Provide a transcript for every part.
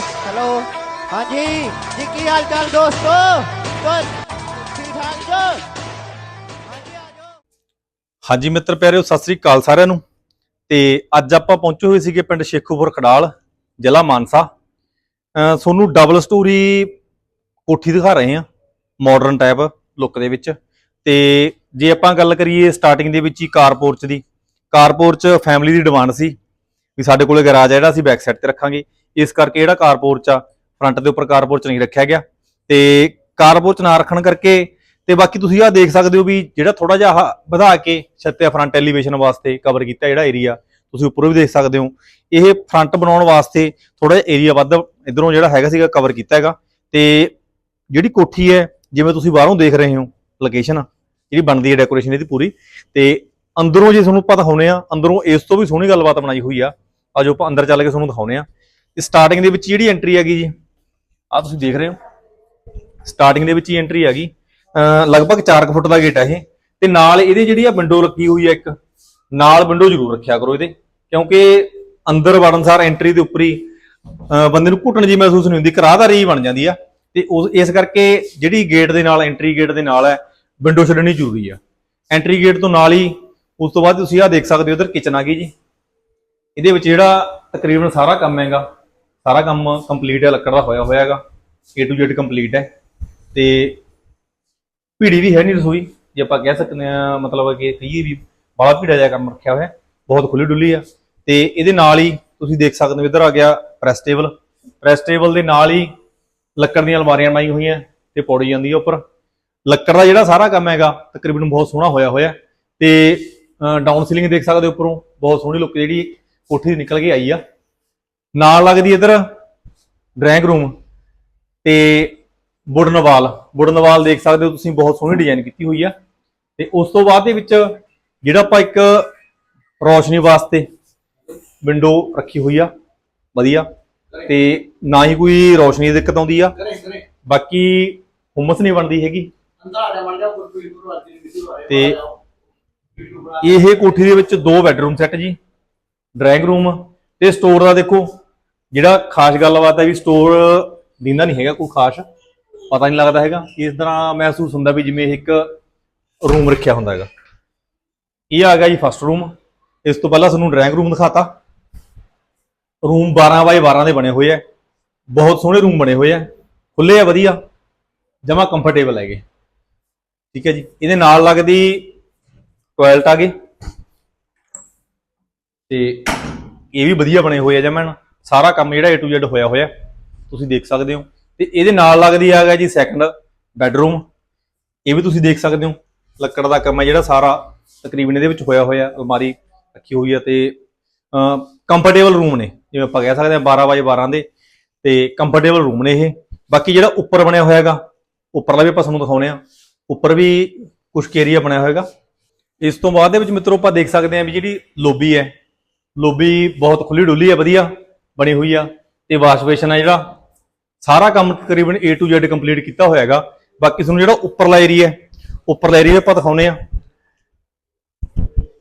Hello. ਹਾਂਜੀ, ਜੀ ਕੀ ਹਾਲ ਚਾਲ ਦੋਸਤੋ? ਬਸ ਠੀਕ ਠਾਕ ਜੋ। ਹਾਂਜੀ, ਆ ਜਾਓ। ਹਾਂਜੀ ਮਿੱਤਰ ਪਿਆਰਿਓ, ਸਤਿ ਸ੍ਰੀ ਅਕਾਲ ਸਾਰਿਆਂ ਨੂੰ। ਤੇ ਅੱਜ ਆਪਾਂ ਪਹੁੰਚੇ ਹੋਏ ਸੀਗੇ ਪਿੰਡ ਸ਼ੇਖੂਪੁਰ ਖਡਾਲ ਜ਼ਿਲ੍ਹਾ ਮਾਨਸਾ। ਅਹ ਤੁਹਾਨੂੰ ਡਬਲ ਸਟੋਰੀ ਕੋਠੀ ਦਿਖਾ ਰਹੇ ਹਾਂ ਮਾਡਰਨ ਟਾਈਪ ਲੁੱਕ ਦੇ ਵਿੱਚ। ਤੇ ਜੇ ਆਪਾਂ ਗੱਲ ਕਰੀਏ ਸਟਾਰਟਿੰਗ ਦੇ ਵਿੱਚ ਹੀ ਕਾਰਪੋਰਚ ਦੀ ਕਾਰਪੋਰਚ ਫੈਮਿਲੀ ਦੀ ਡਿਮਾਂਡ ਸੀ, ਵੀ ਸਾਡੇ ਕੋਲੇ ਗਰਾਜ ਹੈ ਜਿਹੜਾ, ਅਸੀਂ ਬੈਕ ਸਾਈਡ ਤੇ ਰੱਖਾਂਗੇ। ਇਸ ਕਰਕੇ ਜਿਹੜਾ ਕਾਰਪੋਰਚ ਆ ਫਰੰਟ ਦੇ ਉੱਪਰ ਕਾਰਪੋਰਚ ਨਹੀਂ ਰੱਖਿਆ ਗਿਆ ਤੇ ਕਾਰਪੋਰਚ ਨਾ ਰੱਖਣ ਕਰਕੇ ਤੇ ਬਾਕੀ ਤੁਸੀਂ ਆਹ ਦੇਖ ਸਕਦੇ ਹੋ ਵੀ ਜਿਹੜਾ ਥੋੜਾ ਜਿਹਾ ਆਹ ਵਧਾ ਕੇ ਛੱਤਿਆ ਫਰੰਟ ਐਲੀਵੇਸ਼ਨ ਵਾਸਤੇ ਕਵਰ ਕੀਤਾ ਜਿਹੜਾ ਏਰੀਆ ਤੁਸੀਂ ਉੱਪਰੋਂ ਵੀ ਦੇਖ ਸਕਦੇ ਹੋ। ਇਹ ਫਰੰਟ ਬਣਾਉਣ ਵਾਸਤੇ ਥੋੜਾ ਜਿਹਾ ਏਰੀਆ ਵੱਧ ਇਧਰੋਂ ਜਿਹੜਾ ਹੈਗਾ ਸੀਗਾ ਕਵਰ ਕੀਤਾ ਹੈਗਾ ਤੇ ਜਿਹੜੀ ਕੋਠੀ ਹੈ, ਜਿਵੇਂ ਤੁਸੀਂ ਬਾਹਰੋਂ ਦੇਖ ਰਹੇ ਹੋ ਲੋਕੇਸ਼ਨ ਜਿਹੜੀ ਬਣਦੀ ਹੈ ਡੈਕੋਰੇਸ਼ਨ ਇਹਦੀ ਪੂਰੀ ਤੇ ਅੰਦਰੋਂ ਜੇ ਤੁਹਾਨੂੰ ਪਤਾ ਦਿਖਾਉਣੇ ਆ ਅੰਦਰੋਂ ਇਸ ਤੋਂ ਵੀ ਸੋਹਣੀ ਗੱਲਬਾਤ ਬਣਾਈ ਹੋਈ ਆ। ਆਜੋ ਆਪਾਂ ਅੰਦਰ ਚੱਲ ਕੇ ਤੁਹਾਨੂੰ ਦਿਖਾਉਣੇ ਆ ਸਟਾਰਟਿੰਗ ਦੇ ਵਿੱਚ ਜਿਹੜੀ ਐਂਟਰੀ ਹੈਗੀ ਜੀ ਆ ਤੁਸੀਂ ਦੇਖ ਰਹੇ ਹੋ। ਸਟਾਰਟਿੰਗ ਦੇ ਵਿੱਚ ਹੀ ਐਂਟਰੀ ਹੈਗੀ। ਅਹ ਲਗਭਗ 4 ਫੁੱਟ ਦਾ ਗੇਟ ਹੈ ਇਹ। ਤੇ ਨਾਲ ਇਹਦੇ ਜਿਹੜੀ ਆ ਵਿੰਡੋ ਲੱਗੀ ਹੋਈ ਹੈ ਇੱਕ, ਨਾਲ ਵਿੰਡੋ ਜ਼ਰੂਰ ਰੱਖਿਆ ਕਰੋ ਇਹਦੇ। ਕਿਉਂਕਿ ਅੰਦਰ ਵੜਨ ਸਾਰ ਐਂਟਰੀ ਦੇ ਉੱਪਰ ਹੀ ਬੰਦੇ ਨੂੰ ਘੁੱਟਣ ਜੀ ਮਹਿਸੂਸ ਨਹੀਂ ਹੁੰਦੀ ਕਰਾਹਦਾਰੀ ਬਣ ਜਾਂਦੀ ਆ। ਤੇ ਉਸ, ਇਸ ਕਰਕੇ ਜਿਹੜੀ ਗੇਟ ਦੇ ਨਾਲ ਐਂਟਰੀ ਗੇਟ ਦੇ ਨਾਲ ਹੈ ਵਿੰਡੋ ਛੱਡਣੀ ਜ਼ਰੂਰੀ ਆ। ਐਂਟਰੀ ਗੇਟ ਤੋਂ ਨਾਲ ਹੀ, ਉਸ ਤੋਂ ਬਾਅਦ ਤੁਸੀਂ ਆ ਦੇਖ ਸਕਦੇ ਹੋ ਉਧਰ ਕਿਚਨ ਆ ਗਈ ਜੀ। ਇਹਦੇ ਵਿੱਚ ਜਿਹੜਾ ਤਕਰੀਬਨ ਸਾਰਾ ਕੰਮ ਹੈਗਾ। ਸਾਰਾ ਕੰਮ ਕੰਪਲੀਟ ਹੈ, ਲੱਕੜ ਦਾ ਹੋਇਆ ਹੋਇਆ ਹੈਗਾ। A to Z ਕੰਪਲੀਟ ਹੈ। ਤੇ ਭੀੜੀ ਵੀ ਹੈ ਨਹੀਂ ਰਸੋਈ। ਜੇ ਆਪਾਂ ਕਹਿ ਸਕਦੇ ਆ ਮਤਲਬ ਕਿ ਕਹੀਏ ਵੀ ਬੜਾ ਭੀੜਾ ਜਿਹਾ ਕੰਮ ਰੱਖਿਆ ਹੋਇਆ ਬਹੁਤ ਖੁੱਲੀ ਡੁੱਲੀ ਆ। ਤੇ ਇਹਦੇ ਨਾਲ ਹੀ ਤੁਸੀਂ ਦੇਖ ਸਕਦੇ ਹੋ, ਇੱਧਰ ਆ ਗਿਆ ਪ੍ਰੈਸ ਟੇਬਲ ਪ੍ਰੈਸ ਟੇਬਲ ਦੇ ਨਾਲ ਹੀ ਲੱਕੜ ਦੀਆਂ ਅਲਮਾਰੀਆਂ ਬਣਾਈ ਹੋਈਆਂ ਤੇ ਪੌੜੀ ਜਾਂਦੀ ਹੈ ਉੱਪਰ। ਲੱਕੜ ਦਾ ਜਿਹੜਾ ਸਾਰਾ ਕੰਮ ਹੈਗਾ, ਤਕਰੀਬਨ ਬਹੁਤ ਸੋਹਣਾ ਹੋਇਆ ਹੋਇਆ ਤੇ ਡਾਊਨ ਸੀਲਿੰਗ ਦੇਖ ਸਕਦੇ ਹੋ ਉੱਪਰੋਂ। ਬਹੁਤ ਸੋਹਣੀ ਲੁੱਕ ਜਿਹੜੀ ਕੋਠੀ ਦੀ ਨਿਕਲ ਕੇ ਆਈ ਆ। ਨਾਲ ਲੱਗਦੀ ਇੱਧਰ ਡਰਾਇੰਗ ਰੂਮ ਤੇ ਵੁਡਨ ਵਾਲ ਵੁਡਨ ਵਾਲ ਦੇਖ ਸਕਦੇ ਹੋ ਤੁਸੀਂ ਬਹੁਤ ਸੋਹਣੀ ਡਿਜ਼ਾਈਨ ਕੀਤੀ ਹੋਈ ਆ। ਤੇ ਉਸ ਤੋਂ ਬਾਅਦ ਦੇ ਵਿੱਚ ਜਿਹੜਾ ਆਪਾਂ ਇੱਕ ਰੋਸ਼ਨੀ ਵਾਸਤੇ ਵਿੰਡੋ ਰੱਖੀ ਹੋਈ ਆ ਵਧੀਆ। ਤੇ ਨਾ ਹੀ ਕੋਈ ਰੋਸ਼ਨੀ ਦੀ ਦਿੱਕਤ ਆਉਂਦੀ ਆ। ਬਾਕੀ ਹੁਮਸ ਨਹੀਂ ਬਣਦੀ ਹੈਗੀ। ਤੇ ਇਹ ਕੋਠੀ ਦੇ ਵਿੱਚ ਦੋ ਬੈੱਡਰੂਮ ਸੈੱਟ ਜੀ। ਡਰਾਇੰਗ ਰੂਮ ਤੇ ਸਟੋਰ ਦਾ ਦੇਖੋ ਜਿਹੜਾ ਖਾਸ ਗੱਲਬਾਤ ਹੈ ਵੀ ਸਟੋਰ ਦਿੰਦਾ ਨਹੀਂ ਹੈਗਾ ਕੋਈ ਖਾਸ, ਪਤਾ ਨਹੀਂ ਲੱਗਦਾ ਹੈਗਾ ਇਸ ਤਰ੍ਹਾਂ ਮਹਿਸੂਸ ਹੁੰਦਾ ਵੀ ਜਿਵੇਂ ਇੱਕ ਰੂਮ ਰੱਖਿਆ ਹੁੰਦਾ ਹੈਗਾ। ਇਹ ਆ ਗਿਆ ਜੀ ਫਸਟ ਰੂਮ ਇਸ ਤੋਂ ਪਹਿਲਾਂ ਤੁਹਾਨੂੰ ਡਰਾਇੰਗ ਰੂਮ ਦਿਖਾਤਾ। ਰੂਮ 12 ਬਾਈ 12 ਦੇ ਬਣੇ ਹੋਏ ਆ। ਬਹੁਤ ਸੋਹਣੇ ਰੂਮ ਬਣੇ ਹੋਏ ਆ। ਖੁੱਲੇ ਆ, ਵਧੀਆ। ਜਮਾ ਕੰਫਰਟੇਬਲ ਹੈਗੇ। ਠੀਕ ਹੈ ਜੀ। ਇਹਦੇ ਨਾਲ ਲੱਗਦੀ ਟਾਇਲਟ ਆ ਗਈ। ਤੇ ਇਹ ਵੀ ਵਧੀਆ ਬਣੇ ਹੋਏ ਆ ਜਮਨ ਸਾਰਾ ਕੰਮ ਜਿਹੜਾ A to Z ਹੋਇਆ ਹੋਇਆ, ਤੁਸੀਂ ਦੇਖ ਸਕਦੇ ਹੋ। ਤੇ ਇਹਦੇ ਨਾਲ ਲੱਗਦੀ ਆ ਗਿਆ ਜੀ ਸੈਕੰਡ ਬੈੱਡਰੂਮ ਇਹ ਵੀ ਤੁਸੀਂ ਦੇਖ ਸਕਦੇ ਹੋ, ਲੱਕੜ ਦਾ ਕੰਮ ਹੈ ਜਿਹੜਾ ਸਾਰਾ, ਤਕਰੀਬਨ ਇਹਦੇ ਵਿੱਚ ਹੋਇਆ ਹੋਇਆ, ਅਲਮਾਰੀ ਰੱਖੀ ਹੋਈ ਹੈ ਤੇ ਕੰਫਰਟੇਬਲ ਰੂਮ ਨੇ, ਜਿਵੇਂ ਆਪਾਂ ਕਹਿ ਸਕਦੇ ਹਾਂ 12 ਬਾਈ 12 ਦੇ, ਤੇ ਕੰਫਰਟੇਬਲ ਰੂਮ ਨੇ ਇਹ। ਬਾਕੀ ਜਿਹੜਾ ਉੱਪਰ ਬਣਿਆ ਹੋਇਆ ਹੈਗਾ, ਉੱਪਰਲਾ ਵੀ ਆਪਾਂ ਤੁਹਾਨੂੰ ਦਿਖਾਉਣੇ ਆ। ਉੱਪਰ ਵੀ ਕੁਝ ਏਰੀਆ ਬਣਿਆ ਹੋਇਆਗਾ ਇਸ ਤੋਂ ਬਾਅਦ ਦੇ ਵਿੱਚ ਮਿੱਤਰੋ ਆਪਾਂ ਦੇਖ ਸਕਦੇ ਹਾਂ ਵੀ ਜਿਹੜੀ ਲੋਬੀ ਹੈ ਲੋਬੀ ਬਹੁਤ ਖੁੱਲੀ ਡੁੱਲੀ ਹੈ, ਵਧੀਆ। ਬਣੀ ਹੋਈ ਆ ਤੇ ਵਾਸ਼ ਬੇਸ਼ਨ ਆ ਜਿਹੜਾ, ਸਾਰਾ ਕੰਮ ਤਕਰੀਬਨ A to Z ਕੰਪਲੀਟ ਕੀਤਾ ਹੋਇਆ ਹੈਗਾ। ਬਾਕੀ ਤੁਹਾਨੂੰ ਜਿਹੜਾ ਉੱਪਰਲਾ ਏਰੀਆ ਉੱਪਰਲਾ ਏਰੀਆ ਆਪਾਂ ਦਿਖਾਉਨੇ ਆ।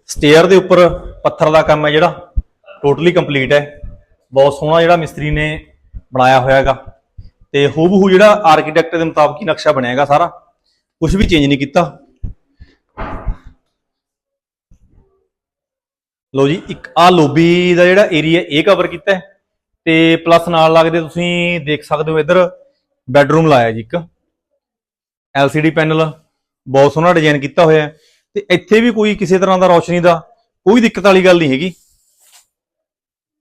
ਸਟੇਅਰ ਦੇ ਉੱਪਰ ਪੱਥਰ ਦਾ ਕੰਮ ਹੈ ਜਿਹੜਾ ਟੋਟਲੀ ਕੰਪਲੀਟ ਹੈ। ਬਹੁਤ ਸੋਹਣਾ ਜਿਹੜਾ ਮਿਸਤਰੀ ਨੇ ਬਣਾਇਆ ਹੋਇਆ ਹੈਗਾ। ਤੇ ਹੂਬਹੂ ਜਿਹੜਾ ਆਰਕੀਟੈਕਟ ਦੇ ਮੁਤਾਬਕ ਹੀ ਨਕਸ਼ਾ ਬਣਿਆ ਹੈਗਾ ਸਾਰਾ। ਕੁਝ ਵੀ ਚੇਂਜ ਨਹੀਂ ਕੀਤਾ। ਲੋ ਜੀ, ਇੱਕ ਆ ਲੋਬੀ ਦਾ ਜਿਹੜਾ ਏਰੀਆ ਇਹ ਕਵਰ ਕੀਤਾ ਹੈ। ਤੇ ਪਲੱਸ ਨਾਲ ਲੱਗਦੇ ਤੁਸੀਂ ਦੇਖ ਸਕਦੇ ਹੋ ਇੱਧਰ ਬੈੱਡਰੂਮ ਲਾਇਆ ਜੀ ਇੱਕ। LCD ਪੈਨਲ ਬਹੁਤ ਸੋਹਣਾ ਡਿਜ਼ਾਈਨ ਕੀਤਾ ਹੋਇਆ ਤੇ ਇੱਥੇ ਵੀ ਕੋਈ ਕਿਸੇ ਤਰ੍ਹਾਂ ਦਾ ਰੌਸ਼ਨੀ ਦਾ ਕੋਈ ਦਿੱਕਤ ਵਾਲੀ ਗੱਲ ਨਹੀਂ ਹੈਗੀ।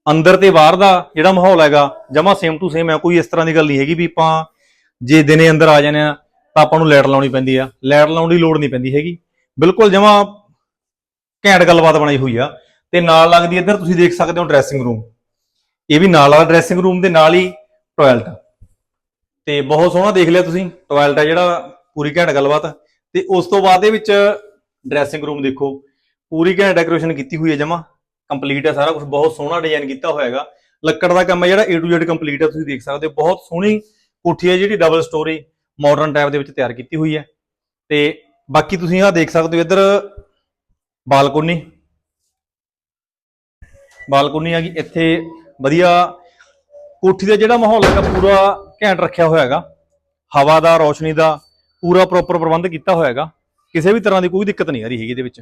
ਅੰਦਰ ਤੇ ਬਾਹਰ ਦਾ ਜਿਹੜਾ ਮਾਹੌਲ ਹੈਗਾ, ਜਮਾ ਸੇਮ ਟੂ ਸੇਮ ਹੈ, ਕੋਈ ਇਸ ਤਰ੍ਹਾਂ ਦੀ ਗੱਲ ਨਹੀਂ ਹੈਗੀ ਵੀ ਆਪਾਂ ਜੇ ਦਿਨੇ ਅੰਦਰ ਆ ਜਾਣੇ ਆ ਤਾਂ ਆਪਾਂ ਨੂੰ ਲਾਈਟ ਲਾਉਣੀ ਪੈਂਦੀ ਆ। ਲਾਈਟ ਲਾਉਣ ਦੀ ਲੋੜ ਨਹੀਂ ਪੈਂਦੀ ਹੈਗੀ। ਬਿਲਕੁਲ ਜਮਾ ਘੈਂਟ ਗੱਲਬਾਤ ਬਣਾਈ ਹੋਈ ਆ। ਤੇ ਨਾਲ ਲੱਗਦੀ ਇੱਧਰ ਤੁਸੀਂ ਦੇਖ ਸਕਦੇ ਹੋ ਡਰੈਸਿੰਗ ਰੂਮ ਇਹ ਵੀ ਨਾਲ ਆ ਡਰੈਸਿੰਗ ਰੂਮ ਦੇ ਨਾਲ ਹੀ ਟਾਇਲਟ ਤੇ ਬਹੁਤ ਸੋਹਣਾ ਦੇਖ ਲਿਆ ਤੁਸੀਂ ਟਾਇਲਟ ਹੈ ਜਿਹੜਾ, ਪੂਰੀ ਘੈਂਟ ਗੱਲਬਾਤ। ਤੇ ਉਸ ਤੋਂ ਬਾਅਦ ਦੇ ਵਿੱਚ ਡਰੈਸਿੰਗ ਰੂਮ ਦੇਖੋ, ਪੂਰੀ ਘੈਂਟ ਡੈਕੋਰੇਸ਼ਨ ਕੀਤੀ ਹੋਈ ਹੈ ਜਮਾ। ਕੰਪਲੀਟ ਹੈ ਸਾਰਾ ਕੁਝ ਬਹੁਤ ਸੋਹਣਾ ਡਿਜ਼ਾਈਨ ਕੀਤਾ ਹੋਇਆ ਹੈਗਾ। ਲੱਕੜ ਦਾ ਕੰਮ ਹੈ ਜਿਹੜਾ, A to Z ਕੰਪਲੀਟ ਹੈ ਤੁਸੀਂ ਦੇਖ ਸਕਦੇ ਹੋ। ਬਹੁਤ ਸੋਹਣੀ ਕੋਠੀ ਹੈ ਜਿਹੜੀ ਡਬਲ ਸਟੋਰੀ ਮਾਡਰਨ ਟਾਈਪ ਦੇ ਵਿੱਚ ਤਿਆਰ ਕੀਤੀ ਹੋਈ ਹੈ। ਤੇ ਬਾਕੀ ਤੁਸੀਂ ਆਹ ਦੇਖ ਸਕਦੇ ਹੋ ਇੱਧਰ, ਬਾਲਕੋਨੀ। ਬਾਲਕੋਨੀ ਆ ਗਈ, ਇੱਥੇ ਵਧੀਆ ਕੋਠੀ ਦਾ ਜਿਹੜਾ ਮਾਹੌਲ ਹੈਗਾ, ਪੂਰਾ ਘੈਂਟ ਰੱਖਿਆ ਹੋਇਆ ਹੈਗਾ। ਹਵਾ ਦਾ, ਰੋਸ਼ਨੀ ਦਾ, ਪੂਰਾ ਪ੍ਰੋਪਰ ਪ੍ਰਬੰਧ ਕੀਤਾ ਹੋਇਆ ਹੈਗਾ। ਕਿਸੇ ਵੀ ਤਰ੍ਹਾਂ ਦੀ ਕੋਈ ਦਿੱਕਤ ਨਹੀਂ ਆ ਰਹੀ ਹੈਗੀ ਇਹਦੇ ਵਿੱਚ।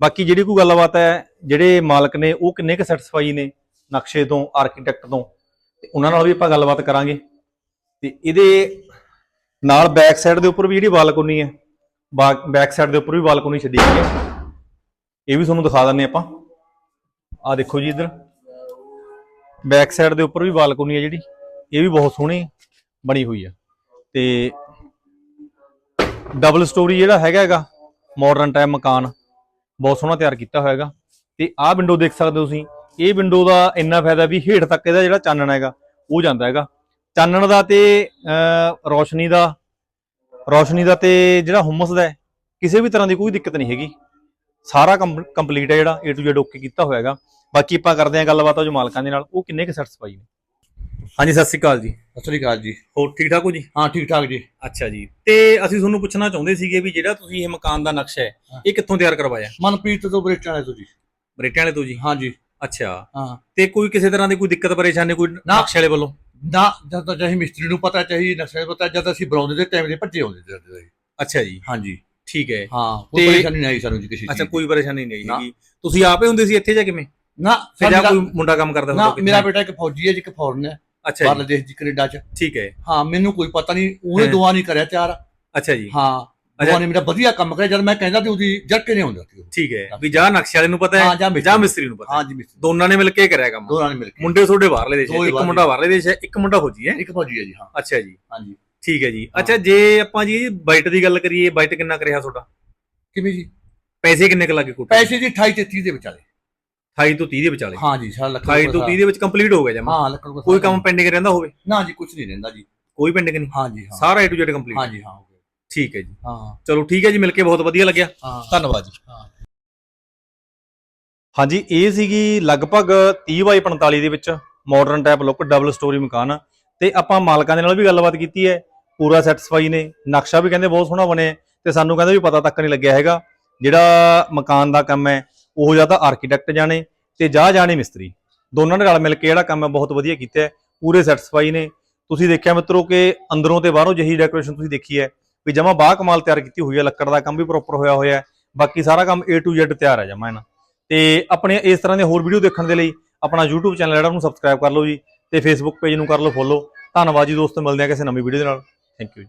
ਬਾਕੀ ਜਿਹੜੀ ਕੋਈ ਗੱਲਬਾਤ ਹੈ, ਜਿਹੜੇ ਮਾਲਕ ਨੇ, ਉਹ ਕਿੰਨੇ ਕੁ ਸੈਟੀਸਫਾਈ ਨੇ ਨਕਸ਼ੇ ਤੋਂ ਆਰਕੀਟੈਕਟ ਤੋਂ, ਤੇ ਉਹਨਾਂ ਨਾਲ ਵੀ ਆਪਾਂ ਗੱਲਬਾਤ ਕਰਾਂਗੇ। ਤੇ ਇਹਦੇ ਨਾਲ ਬੈਕ ਸਾਈਡ ਦੇ ਉੱਪਰ ਵੀ ਜਿਹੜੀ ਬਾਲਕੋਨੀ ਹੈ ਬੈਕ ਸਾਈਡ ਦੇ ਉੱਪਰ ਵੀ ਬਾਲਕੋਨੀ ਛੱਡੀ ਗਈ ਹੈ। ਇਹ ਵੀ ਤੁਹਾਨੂੰ ਦਿਖਾ ਦਿੰਨੇ ਆਪਾਂ। ਆ ਦੇਖੋ ਜੀ ਇੱਧਰ। ਬੈਕ ਸਾਈਡ ਦੇ ਉੱਪਰ ਵੀ ਬਾਲਕੋਨੀ ਹੈ ਜਿਹੜੀ ਇਹ ਵੀ ਬਹੁਤ ਸੋਹਣੀ ਬਣੀ ਹੋਈ ਹੈ ਤੇ ਡਬਲ ਸਟੋਰੀ ਜਿਹੜਾ ਹੈਗਾ ਹੈਗਾ ਮਾਡਰਨ ਟਾਈਮ ਮਕਾਨ ਬਹੁਤ ਸੋਹਣਾ ਤਿਆਰ ਕੀਤਾ ਹੋਇਆ ਹੈਗਾ। ਤੇ ਆਹ ਵਿੰਡੋ ਦੇਖ ਸਕਦੇ ਹੋ ਤੁਸੀਂ ਇਹ ਵਿੰਡੋ ਦਾ ਇੰਨਾ ਫਾਇਦਾ ਵੀ ਹੇਠ ਤੱਕ ਇਹਦਾ ਜਿਹੜਾ ਚਾਨਣ ਹੈਗਾ ਉਹ ਜਾਂਦਾ ਹੈਗਾ। ਚਾਨਣ ਦਾ ਤੇ ਅਹ, ਰੋਸ਼ਨੀ ਦਾ ਰੋਸ਼ਨੀ ਦਾ ਤੇ ਜਿਹੜਾ ਹੁਮਸ ਦਾ ਕਿਸੇ ਵੀ ਤਰ੍ਹਾਂ ਦੀ ਕੋਈ ਦਿੱਕਤ ਨਹੀਂ ਹੈਗੀ। ਸਾਰਾ ਕੰਪਲੀਟ ਹੈ ਜਿਹੜਾ A to Z ਓਕੇ ਕੀਤਾ ਹੋਇਆ ਹੈਗਾ। ਬਾਕੀ ਆਪਾਂ ਕਰਦੇ ਹਾਂ ਗੱਲਬਾਤ ਉਹ ਜੋ ਮਾਲਕਾਂ ਦੇ ਨਾਲ ਉਹ ਕਿੰਨੇ ਕੁ ਸੈਟੀਸਫਾਈ ਨੇ? ਹਾਂਜੀ ਸਤਿ ਸ਼੍ਰੀ ਅਕਾਲ ਜੀ। ਸਤਿ ਸ੍ਰੀ ਅਕਾਲ ਜੀ। ਹੋਰ ਠੀਕ ਠਾਕ ਹੋ ਜੀ? ਹਾਂ ਠੀਕ ਠਾਕ ਜੀ। ਅੱਛਾ ਜੀ। ਤੇ ਅਸੀਂ ਤੁਹਾਨੂੰ ਪੁੱਛਣਾ ਚਾਹੁੰਦੇ ਸੀਗੇ ਵੀ ਜਿਹੜਾ ਤੁਸੀਂ ਇਹ ਮਕਾਨ ਦਾ ਨਕਸ਼ਾ ਹੈ। ਇਹ ਕਿੱਥੋਂ ਤਿਆਰ ਕਰਵਾਇਆ? ਮਨਪ੍ਰੀਤ ਤੋਂ ਬਰੇਟਾਂ ਵਾਲੇ ਤੋਂ ਜੀ। ਬਰੇਟਿਆਂ ਵਾਲੇ ਤੋਂ ਜੀ? ਹਾਂ ਜੀ। ਅੱਛਾ। ਹਾਂ। ਤੇ ਕੋਈ ਕਿਸੇ ਤਰ੍ਹਾਂ ਦੀ ਕੋਈ ਦਿੱਕਤ ਪਰੇਸ਼ਾਨੀ ਕੋਈ ਨਾ। ਨਕਸ਼ੇ ਵਾਲੇ ਵੱਲੋਂ? ਨਾ ਜਦ ਤੱਕ ਚਾਹੀ ਮਿਸਤਰੀ ਨੂੰ ਪਤਾ ਚਾਹੀ ਨਕਸ਼ੇ ਪਤਾ ਜਦ ਅਸੀਂ ਬਣਾਉਂਦੇ ਤੇ ਟਾਈਮ ਦੇ ਭੱਜੇ ਆਉਂਦੇ ਸੀ ਅੱਛਾ ਜੀ। ਹਾਂ ਜੀ। ਠੀਕ ਹੈ। ਹਾਂ ਕੋਈ ਪਰੇਸ਼ਾਨੀ ਨਹੀਂ ਆਈ ਸਾਨੂੰ ਜੀ ਕਿਸੇ ਅੱਛਾ ਚੀਜ਼ ਦੀ। ਕੋਈ ਪਰੇਸ਼ਾਨੀ ਨਹੀਂ ਨਾ। ਹੈਗੀ। ਤੁਸੀਂ ਆਪੇ ਹੁੰਦੇ ਸੀ ਇੱਥੇ ਜਾਂ ਕਿਵੇਂ? ਨਾ ਤੇ ਜਾਂ ਕੋਈ ਮੁੰਡਾ ਕੰਮ ਕਰਦਾ ਨਾ? ਮੇਰਾ ਬੇਟਾ ਇੱਕ ਫੌਜੀ ਹੈ ਜੀ ਇੱਕ ਫੌਰਨ ਹੈ ਅੱਛਾ ਬਾਹਰਲੇ ਜੀ। ਦੇਸ਼ ਦੀ ਕੈਨੇਡਾ ਚ। ਠੀਕ ਹੈ। ਹਾਂ ਮੈਨੂੰ ਕੋਈ ਪਤਾ ਨਹੀਂ ਉਹਨੇ। ਦੁਆ ਨਹੀਂ ਕਰਿਆ ਤਿਆਰ। ਅੱਛਾ ਜੀ। ਹਾਂ ਦੁਆ ਨੇ ਮੇਰਾ ਵਧੀਆ ਕੰਮ ਕਰਿਆ ਜਦ ਮੈਂ ਕਹਿੰਦਾ ਤੇ ਉਹਦੀ ਜੱਟ ਕੇ ਨਹੀਂ ਹੁੰਦਾ ਸੀ। ਠੀਕ ਹੈ। ਵੀ ਜਾਂ ਨਕਸ਼ੇ ਵਾਲੇ ਨੂੰ ਪਤਾ ਹਾਂ ਜਾਂ ਮਿਸਤਰੀ ਜਾਂ ਨੂੰ। ਪਤਾ ਹੈ। ਹਾਂ ਜੀ ਮਿਸਤਰੀ। ਦੋਨਾਂ ਨੇ ਮਿਲ ਕੇ ਕਰਿਆ ਕੰਮ। ਦੋਨਾਂ ਨੇ ਮਿਲ ਕੇ। ਮੁੰਡੇ ਤੁਹਾਡੇ ਬਾਹਰਲੇ ਦੇਸ਼ ਹੈ ਇੱਕ। ਮੁੰਡਾ ਬਾਹਰਲੇ ਦੇਸ਼ ਹੈ ਇੱਕ ਮੁੰਡਾ ਫੌਜੀ ਹੈ। ਇੱਕ ਫੌਜੀ ਹੈ ਜੀ ਹਾਂ। ਅੱਛਾ ਜੀ। ਹਾਂ ਜੀ। ਠੀਕ ਹੈ ਜੀ। ਅੱਛਾ ਜੇ ਆਪਾਂ ਜੀ ਬਾਈਟ ਦੀ ਗੱਲ ਕਰੀਏ ਬਾਈਟ ਕਿੰਨਾ ਕਰਿਆ ਤੁਹਾਡਾ? ਕਿਵੇਂ ਜੀ? ਪੈਸੇ ਕਿੰਨੇ ਕੁ ਲੱਗੇ ਕੋਟੇ ਪੈਸੇ ਜੀ 28 ਤੇ 30 ਦੇ ਵਿਚਾਲੇ 28 ਤੋਂ 30 ਦੇ ਵਿਚਾਲੇ। ਹਾਂ ਜੀ ਸਾਰਾ ਲੱਖ 28 ਤੋਂ 30 ਦੇ ਵਿੱਚ ਕੰਪਲੀਟ ਹੋ ਗਿਆ ਜਮਾ। ਹਾਂ ਲੱਖ ਰੁਪਏ ਕੋਈ। ਕੰਮ ਪੈਂਡਿੰਗ ਰਹਿੰਦਾ ਹੋਵੇ। ਨਾ ਜੀ ਕੁਝ ਨਹੀਂ ਰਹਿੰਦਾ ਜੀ। ਕੋਈ ਪੈਂਡਿੰਗ ਨਹੀਂ। ਹਾਂ ਜੀ ਹਾਂ। ਸਾਰਾ A to Z ਕੰਪਲੀਟ ਹਾਂ ਜੀ ਹਾਂ ਹੋ ਗਿਆ। ਠੀਕ ਹੈ ਜੀ। ਹਾਂ। ਚਲੋ ਠੀਕ ਹੈ ਜੀ ਮਿਲ ਕੇ ਬਹੁਤ ਵਧੀਆ ਲੱਗਿਆ। ਧੰਨਵਾਦ ਜੀ। ਹਾਂ। ਹਾਂਜੀ ਇਹ ਸੀਗੀ ਲਗਭਗ 30 ਬਾਈ 45 ਦੇ ਵਿੱਚ modern type look double storey ਮਕਾਨ। ਤੇ ਆਪਾਂ ਮਾਲਕਾਂ ਦੇ ਨਾਲ ਵੀ ਗੱਲਬਾਤ ਕੀਤੀ ਹੈ। ਪੂਰਾ ਸੈਟੀਸਫਾਈ ਨੇ। ਨਕਸ਼ਾ ਵੀ ਕਹਿੰਦੇ ਬਹੁਤ ਸੋਹਣਾ ਬਣਿਆ ਤੇ ਸਾਨੂੰ ਕਹਿੰਦੇ ਵੀ ਪਤਾ ਤੱਕ ਨਹੀਂ ਲੱਗਿਆ ਹੈਗਾ। ਜਿਹੜਾ ਮਕਾਨ ਦਾ ਕੰਮ ਹੈ ਉਹ ਜਾਂ ਤਾਂ ਆਰਕੀਟੈਕਟ ਜਾਣੇ ਤੇ ਜਾਂ ਜਾਣੇ ਮਿਸਤਰੀ। ਦੋਨਾਂ ਨੇ ਰਲ ਮਿਲ ਕੇ ਜਿਹੜਾ ਕੰਮ ਹੈ ਬਹੁਤ ਵਧੀਆ ਕੀਤਾ ਹੈ, ਪੂਰੇ ਸੈਟੀਸਫਾਈ ਨੇ। ਤੁਸੀਂ ਦੇਖਿਆ ਮਿੱਤਰੋ ਕਿ ਅੰਦਰੋਂ ਤੇ ਬਾਹਰੋਂ ਜਿਹੀ ਡੈਕੋਰੇਸ਼ਨ ਤੁਸੀਂ ਦੇਖੀ ਹੈ, ਵੀ ਜਮਾ ਬਾਹ ਕਮਾਲ ਤਿਆਰ ਕੀਤੀ ਹੋਈ ਹੈ, ਲੱਕੜ ਦਾ ਕੰਮ ਵੀ ਪ੍ਰੋਪਰ ਹੋਇਆ ਹੋਇਆ ਹੈ। ਬਾਕੀ ਸਾਰਾ ਕੰਮ A to Z ਤਿਆਰ ਹੈ ਜਮਾ ਇਹਨਾਂ। ਤੇ ਆਪਣੇ ਇਸ ਤਰ੍ਹਾਂ ਦੇ ਹੋਰ ਵੀਡੀਓ ਦੇਖਣ ਦੇ ਲਈ ਆਪਣਾ YouTube ਚੈਨਲ ਜਿਹੜਾ, ਉਹਨੂੰ ਸਬਸਕ੍ਰਾਈਬ ਕਰ ਲਓ ਜੀ ਤੇ Facebook ਪੇਜ ਨੂੰ ਕਰ ਲਓ ਫੋਲੋ ਧੰਨਵਾਦ ਜੀ ਦੋਸਤੋ, ਮਿਲਦੇ ਹਾਂ ਕਿਸੇ ਨਵੀਂ ਵੀਡੀਓ ਦੇ ਨਾਲ। ਥੈਂਕ ਯੂ ਜੀ।